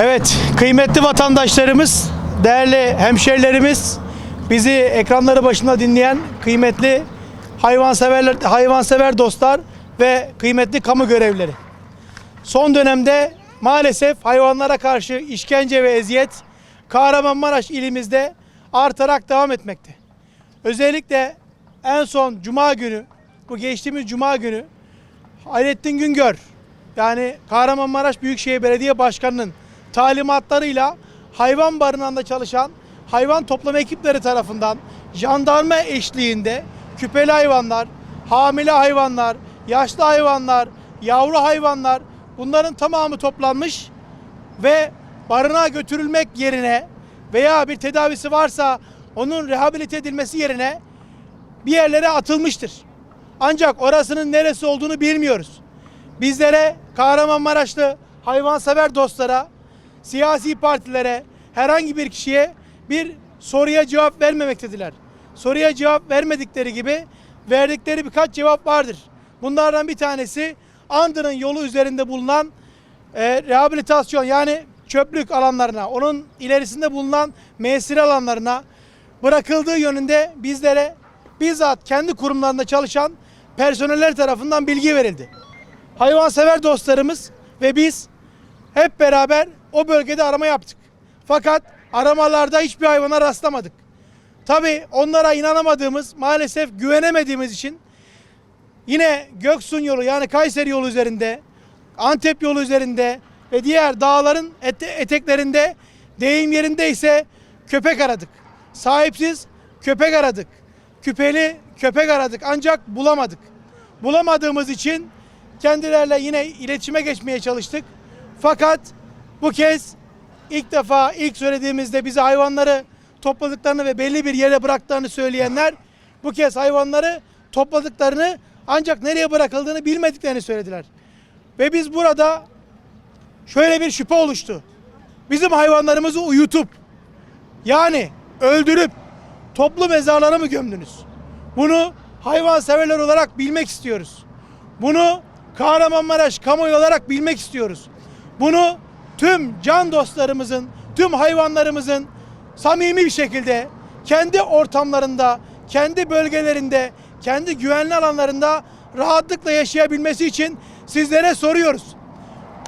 Evet, kıymetli vatandaşlarımız, değerli hemşerilerimiz, bizi ekranları başında dinleyen kıymetli hayvanseverler, hayvansever dostlar ve kıymetli kamu görevlileri. Son dönemde maalesef hayvanlara karşı işkence ve eziyet Kahramanmaraş ilimizde artarak devam etmekte. Özellikle en son cuma günü, bu geçtiğimiz cuma günü Hayrettin Güngör yani Kahramanmaraş Büyükşehir Belediye Başkanı'nın talimatlarıyla hayvan barınağında çalışan hayvan toplama ekipleri tarafından jandarma eşliğinde küpeli hayvanlar, hamile hayvanlar, yaşlı hayvanlar, yavru hayvanlar bunların tamamı toplanmış ve barınağa götürülmek yerine veya bir tedavisi varsa onun rehabilite edilmesi yerine bir yerlere atılmıştır. Ancak orasının neresi olduğunu bilmiyoruz. Bizlere Kahramanmaraşlı hayvansever dostlara, siyasi partilere, herhangi bir kişiye bir soruya cevap vermemektediler. Soruya cevap vermedikleri gibi verdikleri birkaç cevap vardır. Bunlardan bir tanesi Andır'ın yolu üzerinde bulunan e, rehabilitasyon yani çöplük alanlarına, onun ilerisinde bulunan mesire alanlarına bırakıldığı yönünde bizlere bizzat kendi kurumlarında çalışan personeller tarafından bilgi verildi. Hayvansever dostlarımız ve biz hep beraber o bölgede arama yaptık. Fakat aramalarda hiçbir hayvana rastlamadık. Tabi onlara inanamadığımız, maalesef güvenemediğimiz için yine Göksun yolu yani Kayseri yolu üzerinde, Antep yolu üzerinde ve diğer dağların ete- eteklerinde deyim yerinde ise köpek aradık. Sahipsiz köpek aradık. Küpeli köpek aradık ancak bulamadık. Bulamadığımız için kendilerle yine iletişime geçmeye çalıştık. Fakat bu kez ilk defa ilk söylediğimizde bize hayvanları topladıklarını ve belli bir yere bıraktıklarını söyleyenler bu kez hayvanları topladıklarını ancak nereye bırakıldığını bilmediklerini söylediler. Ve biz burada şöyle bir şüphe oluştu. Bizim hayvanlarımızı uyutup yani öldürüp toplu mezarlara mı gömdünüz? Bunu hayvan severler olarak bilmek istiyoruz. Bunu Kahramanmaraş kamuoyu olarak bilmek istiyoruz. Bunu tüm can dostlarımızın, tüm hayvanlarımızın samimi bir şekilde kendi ortamlarında, kendi bölgelerinde, kendi güvenli alanlarında rahatlıkla yaşayabilmesi için sizlere soruyoruz.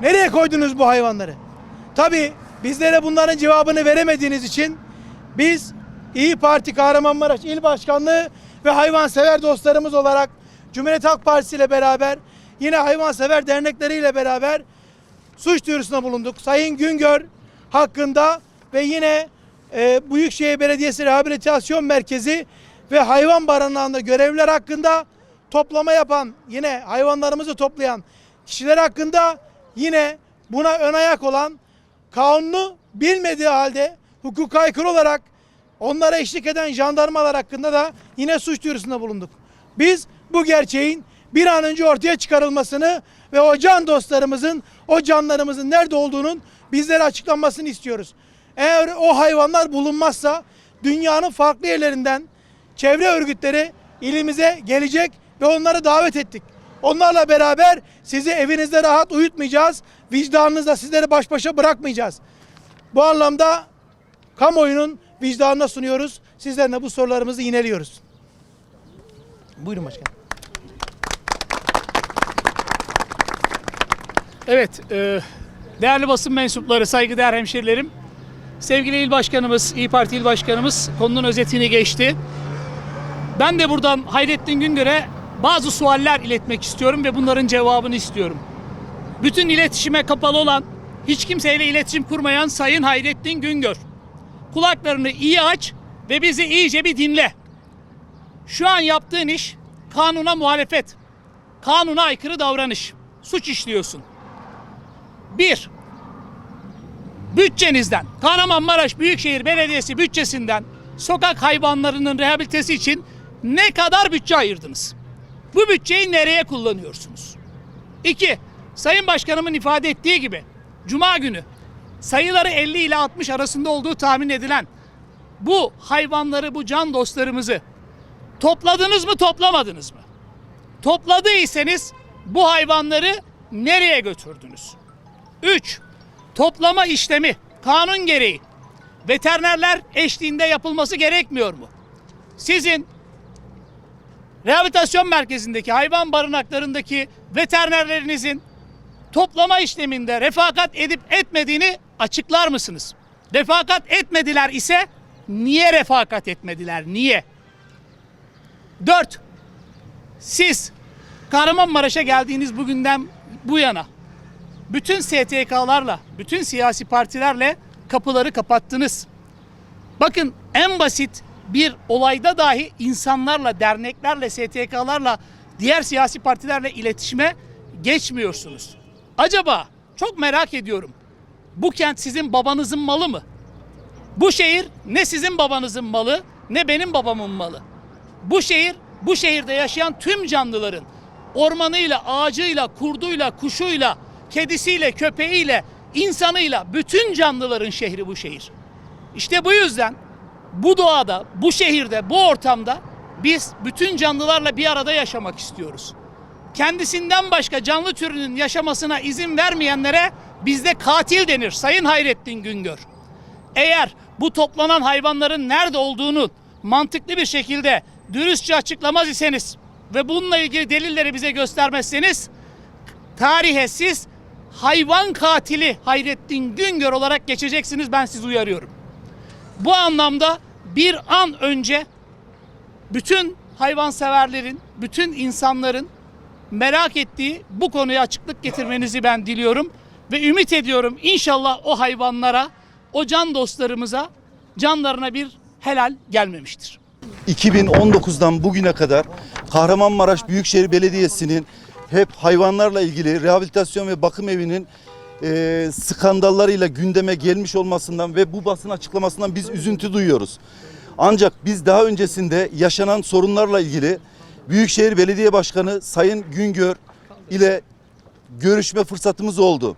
Nereye koydunuz bu hayvanları? Tabi bizlere bunların cevabını veremediğiniz için biz İyi Parti Kahramanmaraş İl Başkanlığı ve hayvansever dostlarımız olarak Cumhuriyet Halk Partisi ile beraber yine hayvansever dernekleriyle beraber suç duyurusunda bulunduk. Sayın Güngör hakkında ve yine e, Büyükşehir Belediyesi Rehabilitasyon Merkezi ve hayvan barınağında görevliler hakkında toplama yapan yine hayvanlarımızı toplayan kişiler hakkında yine buna ön ayak olan kanunu bilmediği halde hukuka aykırı olarak onlara eşlik eden jandarmalar hakkında da yine suç duyurusunda bulunduk. Biz bu gerçeğin bir an önce ortaya çıkarılmasını ve o can dostlarımızın, o canlarımızın nerede olduğunun bizlere açıklanmasını istiyoruz. Eğer o hayvanlar bulunmazsa dünyanın farklı yerlerinden çevre örgütleri ilimize gelecek ve onları davet ettik. Onlarla beraber sizi evinizde rahat uyutmayacağız. Vicdanınızla sizleri baş başa bırakmayacağız. Bu anlamda kamuoyunun vicdanına sunuyoruz. Sizlerle bu sorularımızı yineliyoruz. Buyurun başkanım. Evet, e, değerli basın mensupları, saygıdeğer hemşerilerim. Sevgili il başkanımız, İyi Parti il başkanımız konunun özetini geçti. Ben de buradan Hayrettin Güngör'e bazı sualler iletmek istiyorum ve bunların cevabını istiyorum. Bütün iletişime kapalı olan, hiç kimseyle iletişim kurmayan Sayın Hayrettin Güngör. Kulaklarını iyi aç ve bizi iyice bir dinle. Şu an yaptığın iş kanuna muhalefet, kanuna aykırı davranış. Suç işliyorsun. Bir, bütçenizden, Kahramanmaraş Büyükşehir Belediyesi bütçesinden sokak hayvanlarının rehabilitesi için ne kadar bütçe ayırdınız? Bu bütçeyi nereye kullanıyorsunuz? İki, Sayın Başkanımın ifade ettiği gibi Cuma günü sayıları 50 ile 60 arasında olduğu tahmin edilen bu hayvanları, bu can dostlarımızı topladınız mı, toplamadınız mı? Topladıysanız bu hayvanları nereye götürdünüz? 3. Toplama işlemi kanun gereği veterinerler eşliğinde yapılması gerekmiyor mu? Sizin rehabilitasyon merkezindeki hayvan barınaklarındaki veterinerlerinizin toplama işleminde refakat edip etmediğini açıklar mısınız? Refakat etmediler ise niye refakat etmediler? Niye? 4. Siz Kahramanmaraş'a geldiğiniz bugünden bu yana bütün STK'larla, bütün siyasi partilerle kapıları kapattınız. Bakın en basit bir olayda dahi insanlarla, derneklerle, STK'larla, diğer siyasi partilerle iletişime geçmiyorsunuz. Acaba çok merak ediyorum. Bu kent sizin babanızın malı mı? Bu şehir ne sizin babanızın malı ne benim babamın malı. Bu şehir bu şehirde yaşayan tüm canlıların ormanıyla, ağacıyla, kurduyla, kuşuyla, kedisiyle, köpeğiyle, insanıyla bütün canlıların şehri bu şehir. İşte bu yüzden bu doğada, bu şehirde, bu ortamda biz bütün canlılarla bir arada yaşamak istiyoruz. Kendisinden başka canlı türünün yaşamasına izin vermeyenlere bizde katil denir Sayın Hayrettin Güngör. Eğer bu toplanan hayvanların nerede olduğunu mantıklı bir şekilde dürüstçe açıklamaz iseniz ve bununla ilgili delilleri bize göstermezseniz tarihe siz hayvan katili Hayrettin Güngör olarak geçeceksiniz ben sizi uyarıyorum. Bu anlamda bir an önce bütün hayvanseverlerin, bütün insanların merak ettiği bu konuya açıklık getirmenizi ben diliyorum ve ümit ediyorum inşallah o hayvanlara, o can dostlarımıza canlarına bir helal gelmemiştir. 2019'dan bugüne kadar Kahramanmaraş Büyükşehir Belediyesi'nin hep hayvanlarla ilgili rehabilitasyon ve bakım evinin e, skandallarıyla gündeme gelmiş olmasından ve bu basın açıklamasından biz üzüntü duyuyoruz. Ancak biz daha öncesinde yaşanan sorunlarla ilgili Büyükşehir Belediye Başkanı Sayın Güngör ile görüşme fırsatımız oldu.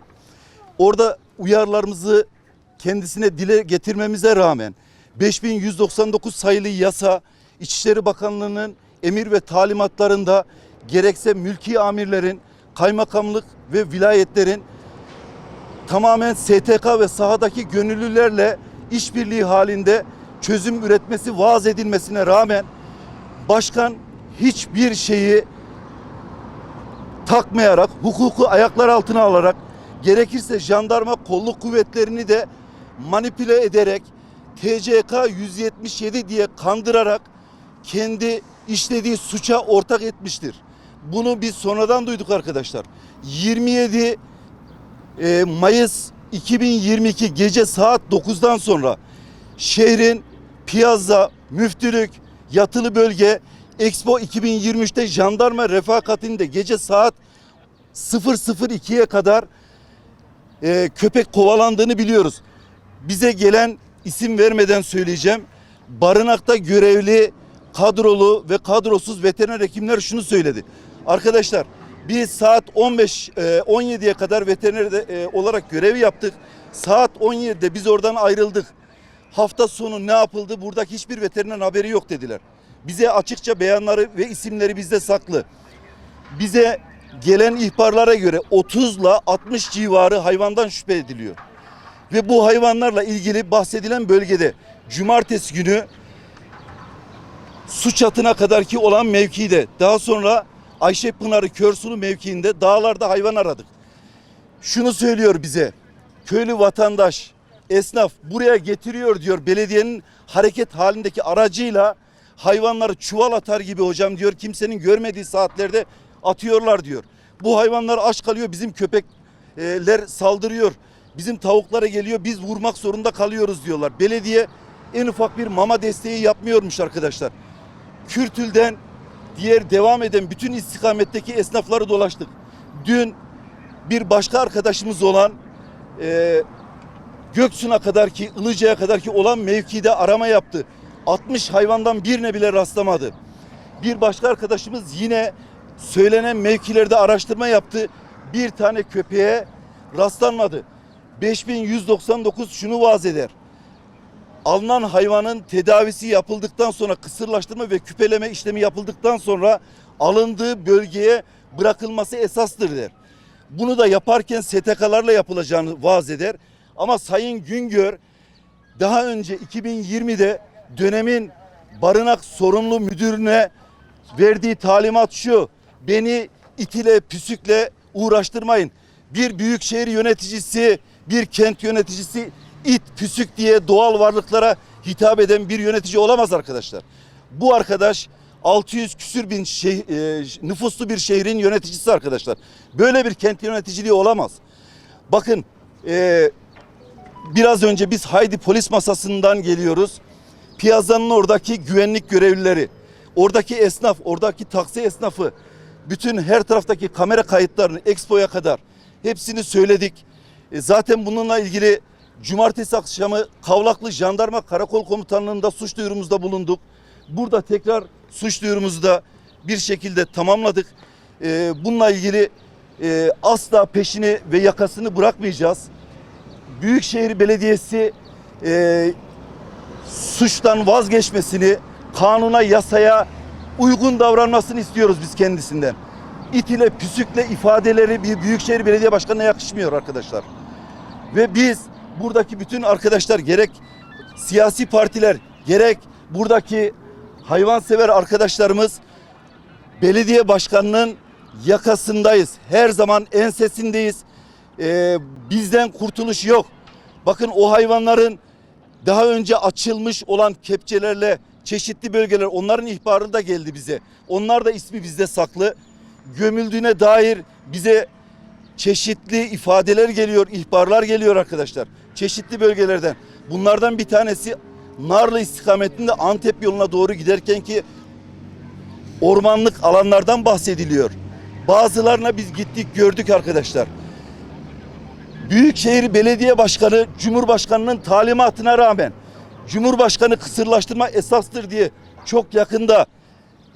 Orada uyarılarımızı kendisine dile getirmemize rağmen 5199 sayılı yasa İçişleri Bakanlığı'nın emir ve talimatlarında gerekse mülki amirlerin, kaymakamlık ve vilayetlerin tamamen STK ve sahadaki gönüllülerle işbirliği halinde çözüm üretmesi vaaz edilmesine rağmen başkan hiçbir şeyi takmayarak, hukuku ayaklar altına alarak, gerekirse jandarma kolluk kuvvetlerini de manipüle ederek, TCK 177 diye kandırarak kendi işlediği suça ortak etmiştir. Bunu biz sonradan duyduk arkadaşlar. 27 e, Mayıs 2022 gece saat 9'dan sonra şehrin Piazza, Müftülük, Yatılı Bölge, Expo 2023'te jandarma refakatinde gece saat 002'ye kadar e, köpek kovalandığını biliyoruz. Bize gelen isim vermeden söyleyeceğim. Barınakta görevli kadrolu ve kadrosuz veteriner hekimler şunu söyledi. Arkadaşlar biz saat 15 e, 17'ye kadar veteriner de, e, olarak görev yaptık. Saat 17'de biz oradan ayrıldık. Hafta sonu ne yapıldı? Buradaki hiçbir veteriner haberi yok dediler. Bize açıkça beyanları ve isimleri bizde saklı. Bize gelen ihbarlara göre 30 ile 60 civarı hayvandan şüphe ediliyor. Ve bu hayvanlarla ilgili bahsedilen bölgede cumartesi günü su çatına kadarki olan mevkide daha sonra Ayşe Pınarı Körsulu mevkiinde dağlarda hayvan aradık. Şunu söylüyor bize köylü vatandaş esnaf buraya getiriyor diyor belediyenin hareket halindeki aracıyla hayvanları çuval atar gibi hocam diyor kimsenin görmediği saatlerde atıyorlar diyor. Bu hayvanlar aç kalıyor bizim köpekler saldırıyor. Bizim tavuklara geliyor biz vurmak zorunda kalıyoruz diyorlar. Belediye en ufak bir mama desteği yapmıyormuş arkadaşlar. Kürtül'den diğer devam eden bütün istikametteki esnafları dolaştık. Dün bir başka arkadaşımız olan e, Göksu'na kadar ki Ilıca'ya kadar ki olan mevkide arama yaptı. 60 hayvandan birine bile rastlamadı. Bir başka arkadaşımız yine söylenen mevkilerde araştırma yaptı. bir tane köpeğe rastlanmadı. 5199 şunu vaaz eder. Alınan hayvanın tedavisi yapıldıktan sonra kısırlaştırma ve küpeleme işlemi yapıldıktan sonra alındığı bölgeye bırakılması esastır der. Bunu da yaparken STK'larla yapılacağını vaaz eder. Ama Sayın Güngör daha önce 2020'de dönemin barınak sorumlu müdürüne verdiği talimat şu. Beni itile püsükle uğraştırmayın. Bir büyükşehir yöneticisi, bir kent yöneticisi it püsük diye doğal varlıklara hitap eden bir yönetici olamaz arkadaşlar. Bu arkadaş 600 küsür bin şey, e, nüfuslu bir şehrin yöneticisi arkadaşlar. Böyle bir kent yöneticiliği olamaz. Bakın e, biraz önce biz Haydi polis masasından geliyoruz. Piyazanın oradaki güvenlik görevlileri, oradaki esnaf, oradaki taksi esnafı, bütün her taraftaki kamera kayıtlarını Expo'ya kadar hepsini söyledik. E, zaten bununla ilgili cumartesi akşamı Kavlaklı Jandarma Karakol Komutanlığı'nda suç duyurumuzda bulunduk. Burada tekrar suç duyurumuzu da bir şekilde tamamladık. E, bununla ilgili e, asla peşini ve yakasını bırakmayacağız. Büyükşehir Belediyesi e, suçtan vazgeçmesini, kanuna, yasaya uygun davranmasını istiyoruz biz kendisinden. İt ile püsükle ifadeleri bir Büyükşehir Belediye Başkanı'na yakışmıyor arkadaşlar. Ve biz buradaki bütün arkadaşlar gerek siyasi partiler gerek buradaki hayvansever arkadaşlarımız belediye başkanının yakasındayız. Her zaman ensesindeyiz. Ee, bizden kurtuluş yok. Bakın o hayvanların daha önce açılmış olan kepçelerle çeşitli bölgeler onların ihbarı da geldi bize. Onlar da ismi bizde saklı. Gömüldüğüne dair bize çeşitli ifadeler geliyor, ihbarlar geliyor arkadaşlar. Çeşitli bölgelerden. Bunlardan bir tanesi Narlı istikametinde Antep yoluna doğru giderken ki ormanlık alanlardan bahsediliyor. Bazılarına biz gittik gördük arkadaşlar. Büyükşehir Belediye Başkanı Cumhurbaşkanının talimatına rağmen Cumhurbaşkanı kısırlaştırma esastır diye çok yakında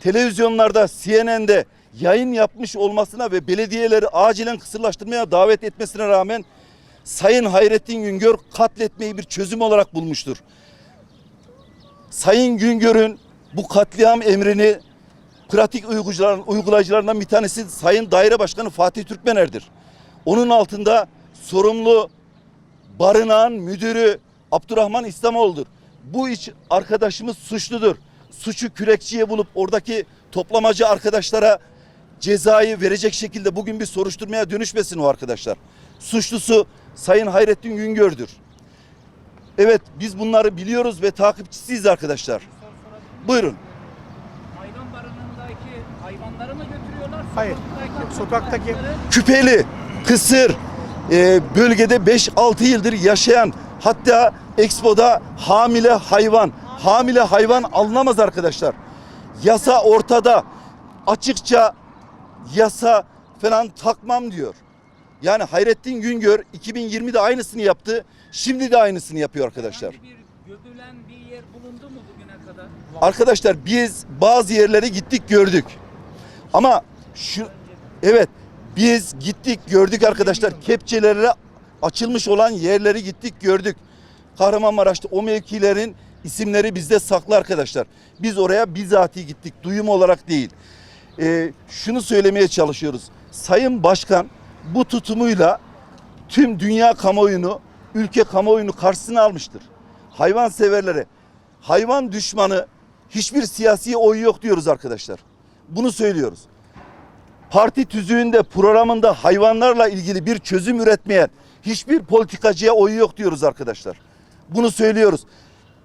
televizyonlarda CNN'de yayın yapmış olmasına ve belediyeleri acilen kısırlaştırmaya davet etmesine rağmen Sayın Hayrettin Güngör katletmeyi bir çözüm olarak bulmuştur. Sayın Güngör'ün bu katliam emrini pratik uygulayıcıların, uygulayıcılarından bir tanesi Sayın Daire Başkanı Fatih Türkmener'dir. Onun altında sorumlu barınağın müdürü Abdurrahman İslamoğlu'dur. Bu iş arkadaşımız suçludur. Suçu kürekçiye bulup oradaki toplamacı arkadaşlara cezayı verecek şekilde bugün bir soruşturmaya dönüşmesin o arkadaşlar. Suçlusu Sayın Hayrettin Güngör'dür. Evet biz bunları biliyoruz ve takipçisiyiz arkadaşlar. Buyurun. Hayvan barınağındaki hayvanları mı götürüyorlar? Hayır. Sokaktaki Küpeli, kısır, e, bölgede 5-6 yıldır yaşayan hatta Expo'da hamile hayvan, hamile hayvan alınamaz arkadaşlar. Yasa ortada. Açıkça yasa falan takmam diyor. Yani Hayrettin Güngör 2020'de aynısını yaptı. Şimdi de aynısını yapıyor arkadaşlar. bir gömülen bir yer bulundu mu bugüne kadar? Arkadaşlar biz bazı yerlere gittik gördük. Ama şu evet biz gittik gördük arkadaşlar. Kepçelere açılmış olan yerleri gittik gördük. Kahramanmaraş'ta o mevkilerin isimleri bizde saklı arkadaşlar. Biz oraya bizatihi gittik. Duyum olarak değil. Ee, şunu söylemeye çalışıyoruz. Sayın Başkan bu tutumuyla tüm dünya kamuoyunu, ülke kamuoyunu karşısına almıştır. Hayvan severlere, hayvan düşmanı hiçbir siyasi oyu yok diyoruz arkadaşlar. Bunu söylüyoruz. Parti tüzüğünde, programında hayvanlarla ilgili bir çözüm üretmeyen hiçbir politikacıya oyu yok diyoruz arkadaşlar. Bunu söylüyoruz.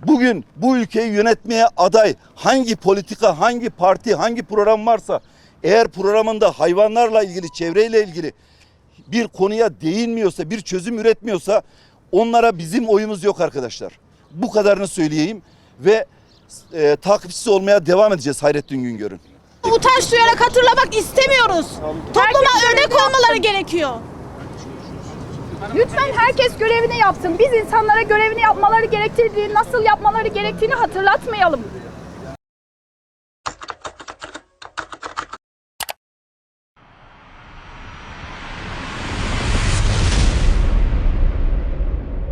Bugün bu ülkeyi yönetmeye aday hangi politika, hangi parti, hangi program varsa eğer programında hayvanlarla ilgili, çevreyle ilgili bir konuya değinmiyorsa, bir çözüm üretmiyorsa onlara bizim oyumuz yok arkadaşlar. Bu kadarını söyleyeyim ve e, takipçisi olmaya devam edeceğiz Hayrettin Güngör'ün. Utanç duyarak hatırlamak istemiyoruz. Topluma örnek olmaları gerekiyor. Lütfen herkes görevini yapsın. Biz insanlara görevini yapmaları gerektirdiğini, nasıl yapmaları gerektiğini hatırlatmayalım.